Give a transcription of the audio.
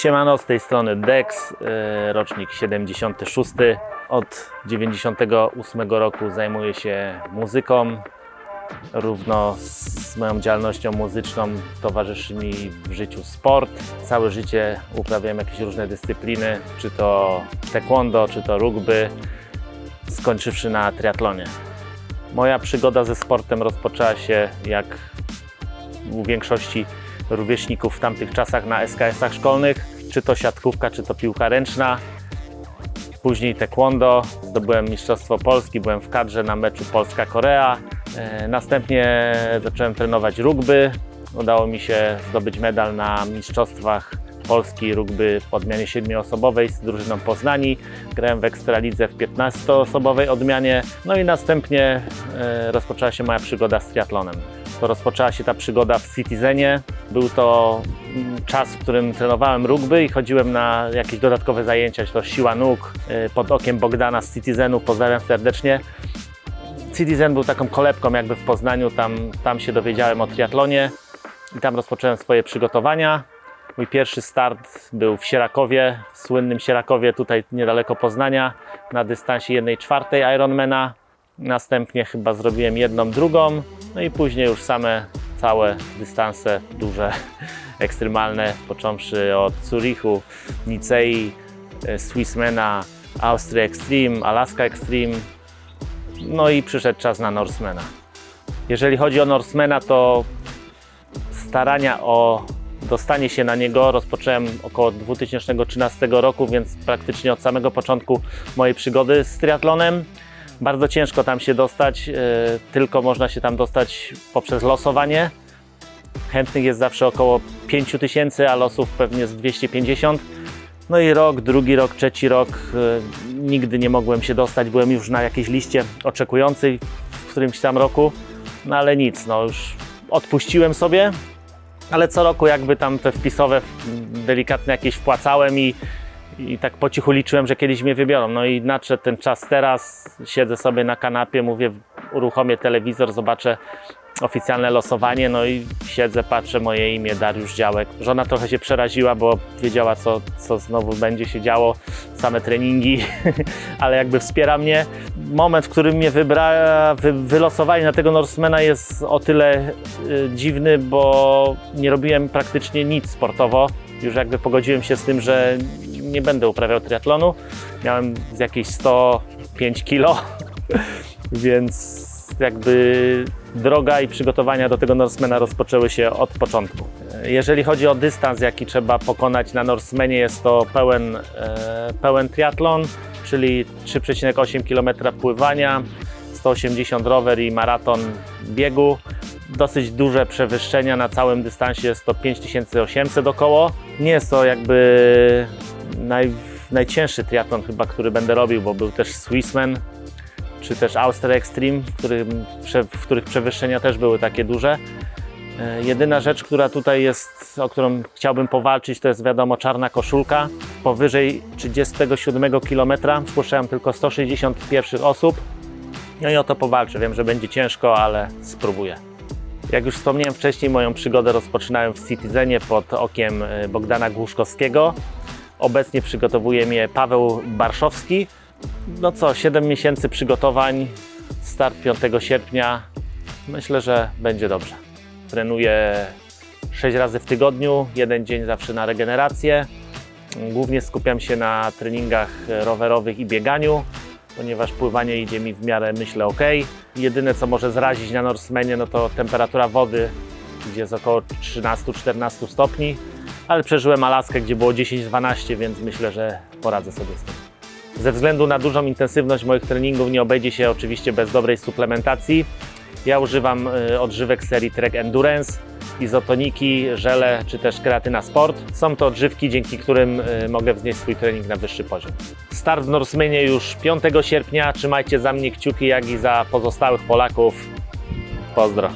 Siemano, z tej strony Dex, e, rocznik 76. Od 98 roku zajmuję się muzyką. Równo z moją działalnością muzyczną towarzyszy mi w życiu sport. Całe życie uprawiam jakieś różne dyscypliny, czy to taekwondo, czy to rugby, skończywszy na triatlonie. Moja przygoda ze sportem rozpoczęła się jak u większości rówieśników w tamtych czasach na SKS-ach szkolnych, czy to siatkówka, czy to piłka ręczna. Później taekwondo, zdobyłem Mistrzostwo Polski, byłem w kadrze na meczu Polska-Korea. E, Następnie zacząłem trenować rugby. Udało mi się zdobyć medal na Mistrzostwach Polski rugby w odmianie siedmioosobowej z drużyną Poznani. Grałem w Ekstralidze w 15-osobowej odmianie. No i następnie e, rozpoczęła się moja przygoda z triatlonem. To rozpoczęła się ta przygoda w Citizenie. Był to mm, czas, w którym trenowałem rugby i chodziłem na jakieś dodatkowe zajęcia, czy to siła nóg y, pod okiem Bogdana z Citizenu. Pozdrawiam serdecznie. Citizen był taką kolebką jakby w Poznaniu, tam, tam się dowiedziałem o triatlonie i tam rozpocząłem swoje przygotowania. Mój pierwszy start był w Sierakowie, w słynnym Sierakowie, tutaj niedaleko Poznania, na dystansie 1 czwartej Ironmana. Następnie chyba zrobiłem jedną, drugą, no i później już same całe dystanse duże, ekstremalne, począwszy od Zurichu, Nicei, e, Swissmana, Austria Extreme, Alaska Extreme, no i przyszedł czas na Norsemana. Jeżeli chodzi o Norsemana, to starania o dostanie się na niego rozpocząłem około 2013 roku, więc praktycznie od samego początku mojej przygody z triatlonem. Bardzo ciężko tam się dostać, e, tylko można się tam dostać poprzez losowanie. Chętnych jest zawsze około 5000, tysięcy, a losów pewnie z 250. No i rok, drugi rok, trzeci rok, e, nigdy nie mogłem się dostać. Byłem już na jakiejś liście oczekujących w którymś tam roku, no ale nic, no już odpuściłem sobie, ale co roku jakby tam te wpisowe delikatne jakieś wpłacałem i, i tak po cichu liczyłem, że kiedyś mnie wybiorą. No i nadszedł ten czas teraz, siedzę sobie na kanapie, mówię, uruchomię telewizor, zobaczę oficjalne losowanie, no i siedzę, patrzę moje imię, Dariusz Działek. Żona trochę się przeraziła, bo wiedziała, co, co znowu będzie się działo, same treningi, ale jakby wspiera mnie. Moment, w którym mnie wybra, wy, wylosowali na tego Norsemana jest o tyle y, dziwny, bo nie robiłem praktycznie nic sportowo. Już jakby pogodziłem się z tym, że nie będę uprawiał triatlonu. Miałem z jakieś 105 kilo, więc jakby droga i przygotowania do tego Norsemana rozpoczęły się od początku. Jeżeli chodzi o dystans, jaki trzeba pokonać na Norsemanie, jest to pełen, e, pełen triatlon, czyli 3,8 km pływania, 180 rower i maraton biegu. Dosyć duże przewyższenia na całym dystansie, jest to 5800 około. Nie jest to jakby naj, najcięższy triatlon chyba, który będę robił, bo był też Swissman, czy też Austria Extreme, w, którym, w których przewyższenia też były takie duże. E, Jedyna rzecz, która tutaj jest, o którą chciałbym powalczyć, to jest wiadomo czarna koszulka. Powyżej 37 km wpuszczałem tylko 161 osób. No i o to powalczę. Wiem, że będzie ciężko, ale spróbuję. Jak już wspomniałem wcześniej, moją przygodę rozpoczynałem w Citizenie pod okiem e, Bogdana Głuszkowskiego. Obecnie przygotowuje mnie Paweł Barszowski. No co, 7 miesięcy przygotowań, start 5 sierpnia. Myślę, że będzie dobrze. Trenuję 6 razy w tygodniu, jeden dzień zawsze na regenerację. Głównie skupiam się na treningach rowerowych i bieganiu, ponieważ pływanie idzie mi w miarę, myślę, ok. Jedyne, co może zrazić na Norsemanie, no to temperatura wody, gdzie jest około 13-14 stopni, ale przeżyłem Alaskę, gdzie było 10-12, więc myślę, że poradzę sobie z tym. Ze względu na dużą intensywność moich treningów nie obejdzie się oczywiście bez dobrej suplementacji. Ja używam y, odżywek serii Trek Endurance, izotoniki, żele czy też kreatyna sport. Są to odżywki, dzięki którym y, mogę wznieść swój trening na wyższy poziom. Start w Norsemanie już 5 sierpnia. Trzymajcie za mnie kciuki, jak i za pozostałych Polaków. Pozdro.